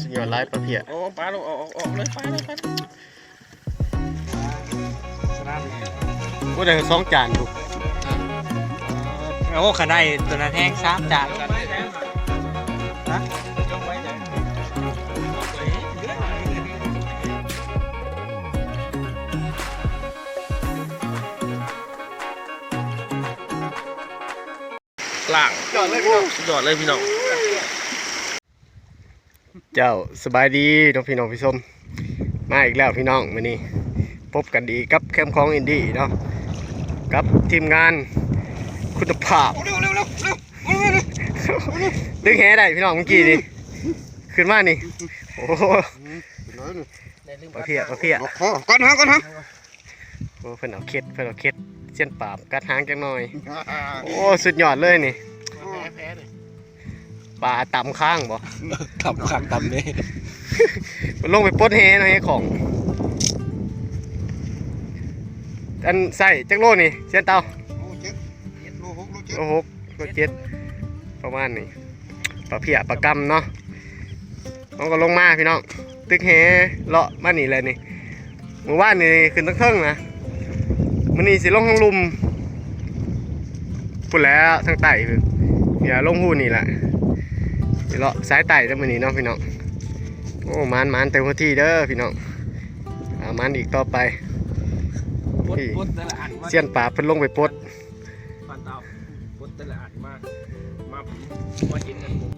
สุดยอดไลฟ์ประเพียโอ้ปลาลงออกออกออกเลยปลาเลยปลาเลยว่าได้สองจานดูโอ้ขันได้ตัวนั้นแห้งซ้ำจานล่างยอดเลยพี่น้องยอดเลยพี่น้อง เจ้าสบายดีน้องพี่น้องพี่ส้มมาอีกแล้วพี่น้องมานี่พบกันดีกับแคมป์ของอินดี้เนาะกับทีมงานคุณภาพเร็วเร็วเร็วเร็วดึงแหได้พี่น้องเมื่อกี้นี่ขึ้นมานี่โอ้โหประเพียประเพียก่อนฮะก่อนฮะโอ้เพิ่นเอาเค็ดเพิ่นเอาเค็ดเส้นปราบกัดหางจังหน่อยโอ้สุดยอดเลยนี่แพ้เลย ปลาต่ำข้างบ่ขับขับตำนี่มันลงไปปลดแหหน่อยให้ของอันใส่จักโลนี่เส้นเตาโลเจ็ดโลหกโลเจ็ดโลหกโลเจ็ดประมาณนี้ปลาเพียปลากำเนาะน้องก็ลงมาพี่น้องตึกแหเลาะมานี่เลยนี่เมื่อวานนี่ขึ้นตั้งเทิงนะมันนี่สิลงทางลุมพูดแล้วทางไต่คืออย่าลงหูนี่แหละนี่ เลาะสายไต่แล้วมันนี่เนาะพี่น้องโอ้มันมันเต็มที่เด้อพี่น้องอามันอีกต่อไปปดปดแต่ละอันมาเสี้ยนป่าเพิ่นลงไปปลดปานเตาปดแต่ละอันมามามากินกันผม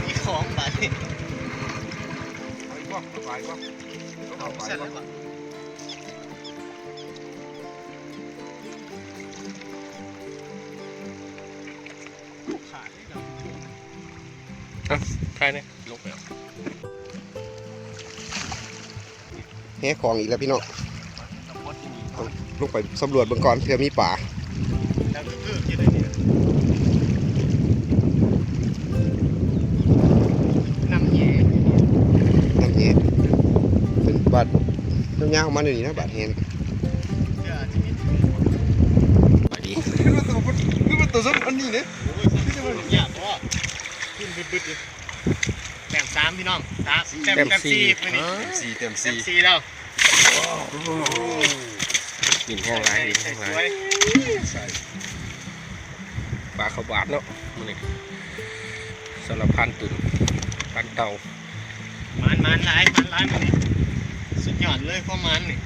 มีของบาดนี่ เอาอีกว่าไปว่า เอาไปว่าใครเนี่ยลงไปเอาแหของอีกแล้วพี่น้องปดที่นี่ลงไปสำรวจเบื้องก่อนเผื่อมีป่า แล้วก็คืออยู่ในนี้น้ำแย่ น้ำแหเป็น บาดยาวๆมาหน่อยนี่นะบาดแหนเชื่อชีวิตไปดีคือมันตัวคือมันตัวซ้ำอันนี้เนี่ยโอ้ยที่มันยากเพราะว่าขึ้นบึดๆอยู่แต้มสามพี่น้องสามแต้มแต้มสี่ไปนี่สี่เต็มแต้สี่มสี่แล้วกินแห้งไรกินใส่แห้งสไรวยใส่ปลาขาวบาดเนาะมันนี่สารพันตุ่นพันเต่ามันมันหลายมันหลายมันนี่ สุดยอดเลยความมันนี่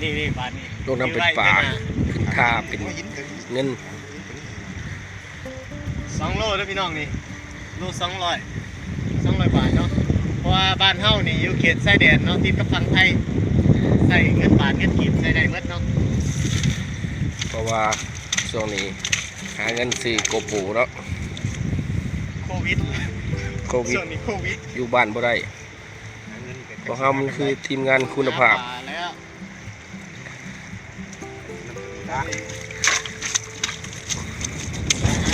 นี่นี่บาทนี่ลงน้ำเป็นปลาขึ้นท่าเป็นเงินสองโลแล้วพี่น้องนี่โลสองร้อยสองร้อยบาทเนาะเพราะว่าบ้านเฮานี่อยู่เขตชายแดนเนาะติดกับฝั่งไทยใส่เงินบาทเงินกีบใส่ได้เมดเนาะเพราะว่าช่วงนี้หาเงินซื้อโกปูแล้วโควิดโควิดช่วงนี้โควิดอยู่บ้านบ่ได้ เพราะเรามันคือทีมงานคุณภาพหปลแล้ว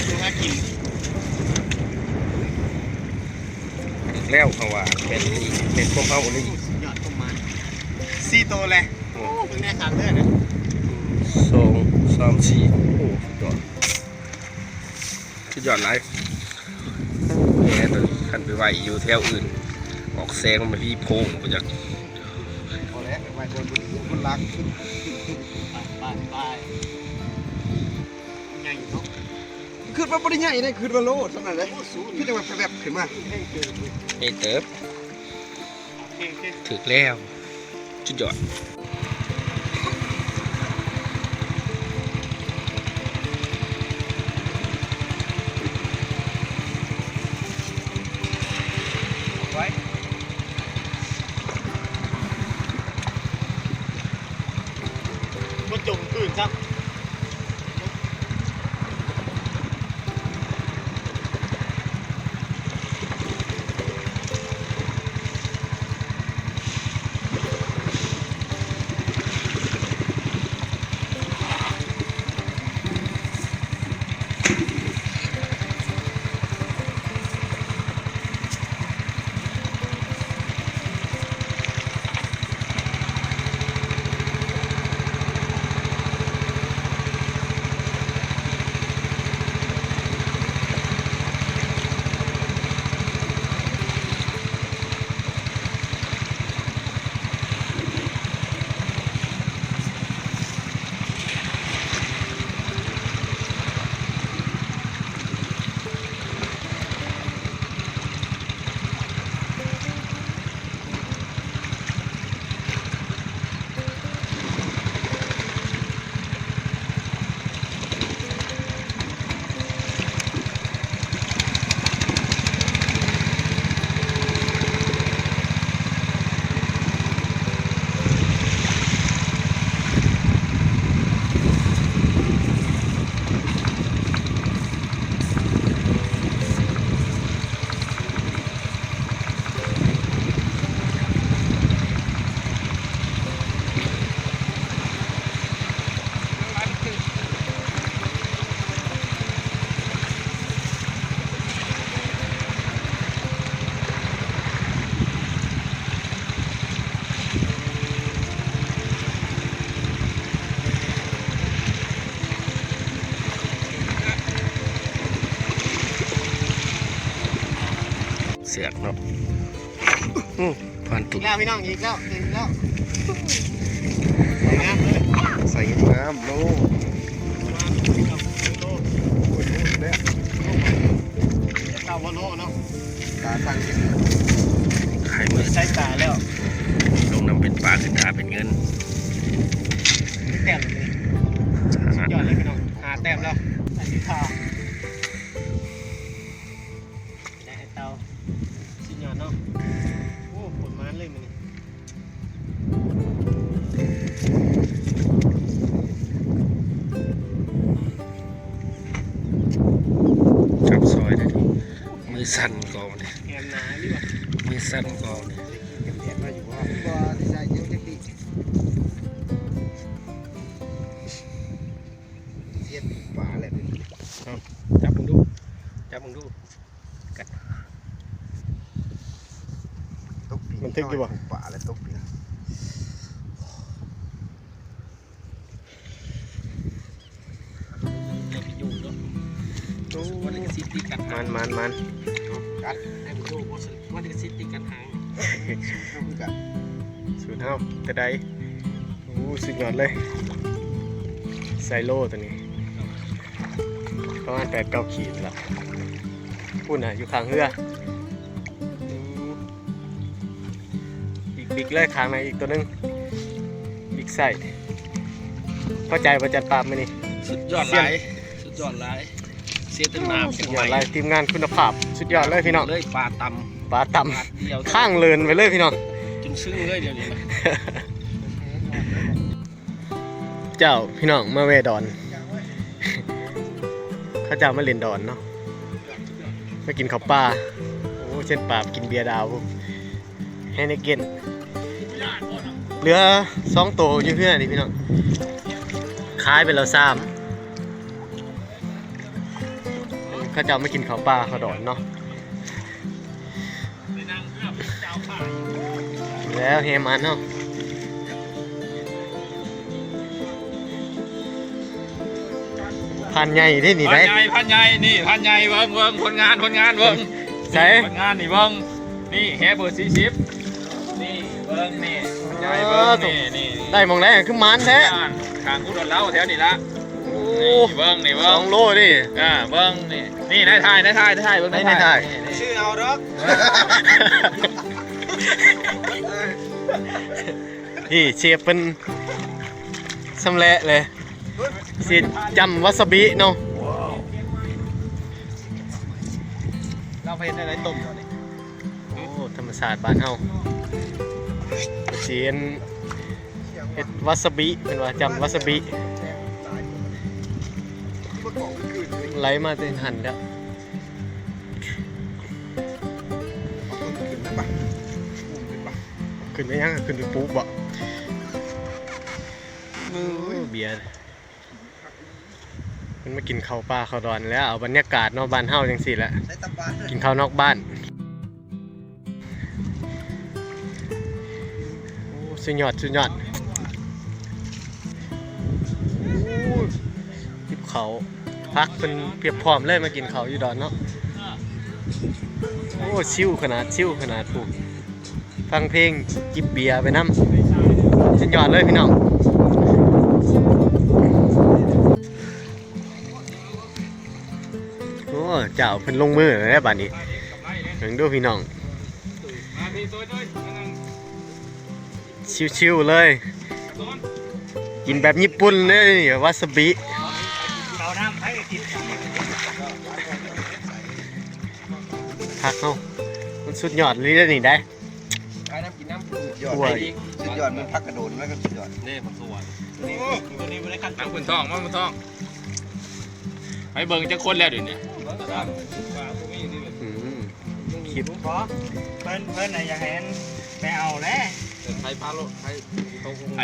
ดูหากินถึงแล้วเขาว่าเป็นอีกเป็นพวกเขาเลยสุดยอดประมาณสี่ตัวเลยโอ้เพิ่งได้ขาดเลือดนะสองสามสี่โอ้สุดยอดสุดยอดไรแหมตัวนี้ขันไปไหวอยู่แถวอื่น ออกแซงมันที่โพงมาจากพอแล้วไปคนคนรักไปไปใหญ่เนาะขึ้นมาปริญญาได้ขึ้นมาโลดเท่านั้นเลยขึ้นจังหวะแบบขึ้นมาไอ้เติบถึกแล้วจุดยอด สือกเนาะพันอีตุกกแล้วพี่น้องอีกแล้วอีกแล้วงามเลยใส่น้ำโลโอ้ยเนี่ยเก้าวันโลเนาะตาตั้งเห็นขายมือใช้ตาแล้ว ลงน้ำเป็นปลาขึ้นตาเป็นเงินแต้มเลยสุดยอดเลยพี่น้องหาแต้มแล้วอันนี้ข่า สั่นกองเนี่ยแอมหนาดีว่ะมือสั่นกองเนี่ยเห็นมาอยู่ว่าบ่ที่ใส่เยอะจังดิเทียนฝาแหละนี่จับมึงดู จับมึงดูตกปีมันทึกอยู่บ่ฝาแล้วตก กัดให้มึงดูวันนี้ก็ซิตี้กันหางเข้าคือกันสูนย์เท่าแต่ใดโอ้สุดยอดเลยไซโลตัวนี้ประมาณแปดเก้าขีดละพูดนะอยู่ข้างเรืออืมอีกบิ๊กเลยข้างในอีกตัวนึงบิ๊กไซเข้าใจประจัดปาบไหมนี่สุดยอดหลายสุดยอดหลาย เสียตั้งน้ำสุดยอดเลยทีมงานคุณภาพ สุดยอดเลยพี่น้องเลยปลาตปลาต่ำปลาเดียวำข้างเลินไปเลยพี่น้องจนซึ้งเลยเดี๋ยวนี้นะเจ้าพี่น้องมาเวดอนเข้าเจ้ามาเล่นดอนเนาะมากินข้าวปลาโอ้เช่นปลากินเบียร์ดาวให้ในเกนเหลือสองตัวอยู่เพื่อนนี่พี่น้องขายไปแล้วสาม ข้าเจ้ามากินข้าวปลาข้าวดอนเนาะแล้วเฮมันเนาะพันใหญ่ที่นี่พัได้นใหญ่พันใหญ่นี่พันใหญ่เบิ้งเบิ้งคนงานคนงานเบิ้งใส่คนงานนี่เบิ้งนี่แฮเบอร์สี่สิบนี่เบิ้งนี่พันใหญ่เบิ้งนี่นี่ได้มองได้คือมันแท้งานทางกูโดนเล่าแถวนี้ละโอ้ นี่เบิ้งนี่สเบิ้องงโลดิอ่าเบิ้งนี่นี่นายทายนายทายนายทายเบิ้งนายทายนี่นี่ชื่อเอาดอกพี่เชฟเป็นสำเร็จเลยสิจำวาซาบิเนาะเราไปในไรต้มก่อนนี่โอ้ธรรมศาสตร์บ้านเฮาเสียนเฮ็ดวาซาบิเป็นว่าจำวาซาบิเไหลมาเต็นหันแล้วเอาต้นขึ้นได้ปะอุ้มขึ้นปะขึ้นไปยังขึ้นไปปุ๊บบ่โอ้เบียร์มันมากินข้าวปลาข้าวดอนแล้วเอาบรรยากาศเนาะบ้านเฮาจังซี่แหละใช้ตะปากินข้าวนอกบ้านโอ้สุดยอดสุดยอดโอ้จิบเขา พักเป็นเพียบพร้อมเลยมากินเขาอยู่ดอนเนาะโอ้ชิวขนาดชิวขนาดถูกฟังเพลงจิบเบียร์ไปน้ำสุดยอดเลยพี่น้องโอ้เจ้าเพิ่นลงมือแล้วบัดนี้เพิ่งดูพี่น้องชิวๆเลย กินแบบญี่ปุ่นเลยวาซาบิ น้ำให้กินพักเฮามันสุดยอดเลยเด้อนี่ได้ไปน้ำกินน้ำสุดยอดถ้วยสุดยอดมันพักกระโดดแล้วก็สุดยอดเล่มันสวยตัวนี้ไม่ได้ขัดน้ำคุณทองมันคุณทองไปเบิ้งจะคนแล้วเดี๋ยวนี้อืมคลิปเพิ่นเพิ่นน่ะอยากเห็นไปเอาแล้วใครพาโลใครเขาคงไผ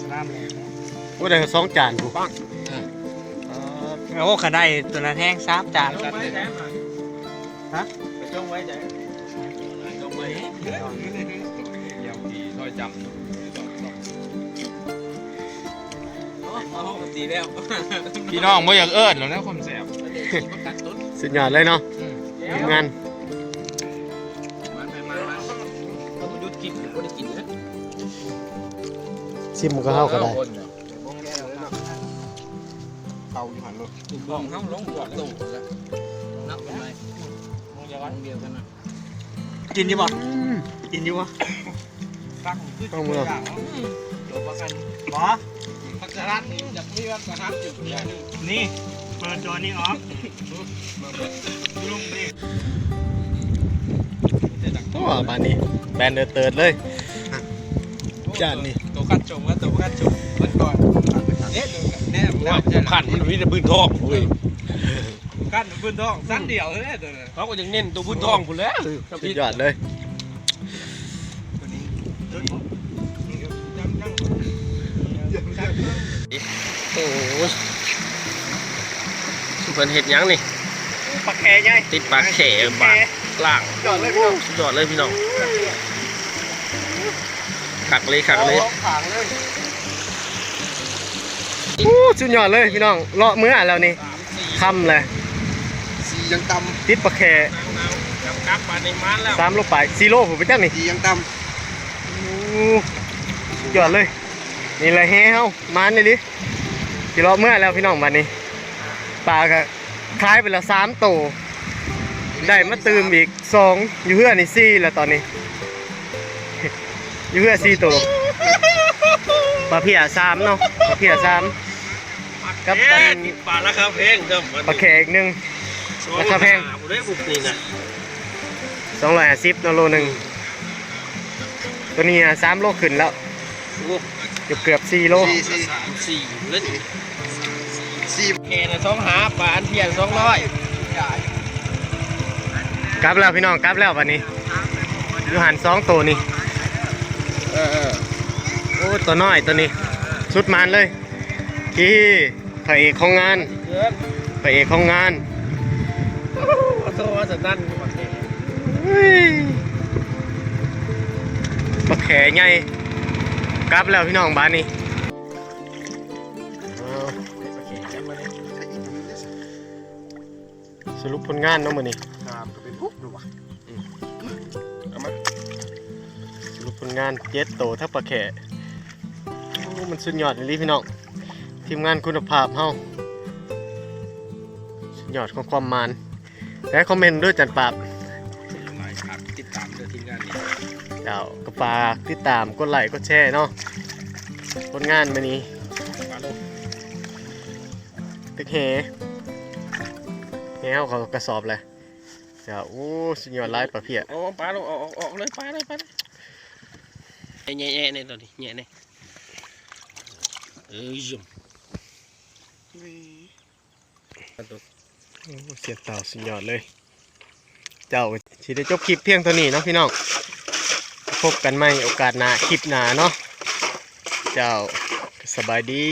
สลามเลย โอ้ได้สองจานกูโอ้ขาได้ตัวนั้นแห้งสามจานฮะไปจงไว้ใจจงไว้เยี่ยมดีถ้อยจำตีแล้วพี่น้องบ่อยากเอิ้นหรอกนะคนแสบสุดยอดเลยเนาะเย้ทีมงานมันไปมันมันเขาหยุดกินเขาได้กินนะชิมก็เข้าก็ได้ คนเนาะเตาอยู่หันเลยบ้องเข้าลงก่อนเลยนับไปไหมมึงจะวันเดียวกันนะกินอยู่บ่กินอยู่บ่ตั้งขึ้นต้องมือเดี๋ยวประกันบ่พักสลัดนี่จะมีวันประทับจุดเดียวนึงนี่เปิดจอนี้ออกลงดิโอ้บานนี้แบนเดอร์เติร์ดเลยจานนี่ตัวขั้นจมก็ตัวขั้นจมมันก่อนเนี่ยเนี่ย ว่าขันมันมีแต่พื้นทองเว้ยขั้นพื้นท้องสั้นเดียวเลยตัวนี้เขาก็ยังเน้นตัวพื้นทองคุณแล้วสุดยอดเลยโอ้โหสุพรรณเห็ดหยังนี่ปักแค่ไงติดปลาแข่บาดล่างยอดเลยพี่น้องสุดยอดเลยพี่น้องขักเลยขักเลยขางเลย อู้สุดยอดเลยพี่น้องเลาะเมื่อแล้วนี่คำเลยสียังต่ติดปักแค่กลับกลับมาในมันแล้วสามโลไปสี่โลผมไปจ้างนี่ำสียังต่อู้สุดยอดเลย นี่เลยเฮ้เฮามันนี่ดิที่เลาะเมื่อแล้วพี่น้องวันนี้ปลาก็คล้ายไปแล้วสามโตวำได้มาตื่มอีกสองอยู่เพื่อนี่สี่แล้วตอนนี้ อยู่เพื่อสี่ตัวปลาเพียสามเนาะปลาเพียสาม กับปันปลาราคาแพงเด้อปลาแขกหนึ่งราคาแพงผมได้บุกนี่นะสองร้อยห้าสิบโลหนึ่งตัวนี้สามโลขึ้นแล้วโอ้เกือบเกือบสี่โลสีสีสามสี่เล่นสีแค่นะสองหาปลาอันเพียงสองร้อยกลับแล้วพี่น้องกลับแล้ววันนี้อยู่หันสองตัวนี่เออเออโอ้ตัวน้อยตัวนี้ชุดมันเลยที่ พระเอกของงานเกินพระเอกของงานขอโทษว่าจะนั่นปาแข่เฮ้ยปลาแขใหญ่กลับแล้วพี่น้องบ้านนี้สรุปผลงานเนาะมื้อนี้ตามก็เป็นปุ๊บดูวะเอามาสรุปผลงานเจ็ดโตถ้าปลาแขโอ้มันสุดยอดเลยพี่น้อง ทีมงานคุณภาพเฮาสุดยอดของความมานและคอมเมนต์ด้วยจันปราบหลายครับติดตามเดือทีมงานนี้เจ้าก็ฝากติดตามกดไลค์กดแชร์เนาะผลงานมื้อนี้ปลาโลกตึกเฮเฮเอาเขากระสอบเลยเจ้าโอ้สุดยอดหลายปลาเพียโอ้ปลาโลกออกออกออกเลยปลาเลยปลาเลยแง่แง่ๆเนี่ยตอนนี้แง่เนี่ยเอ้ยยุ่มปลาตัวโอ้ เสียเต่าสุดยอดเลย เจ้าชีได้จบคลิปเพียงเท่านี้เนาะพี่น้อง พบกันใหม่โอกาสหน้าคลิปหน้าเนาะ เจ้าสบายดี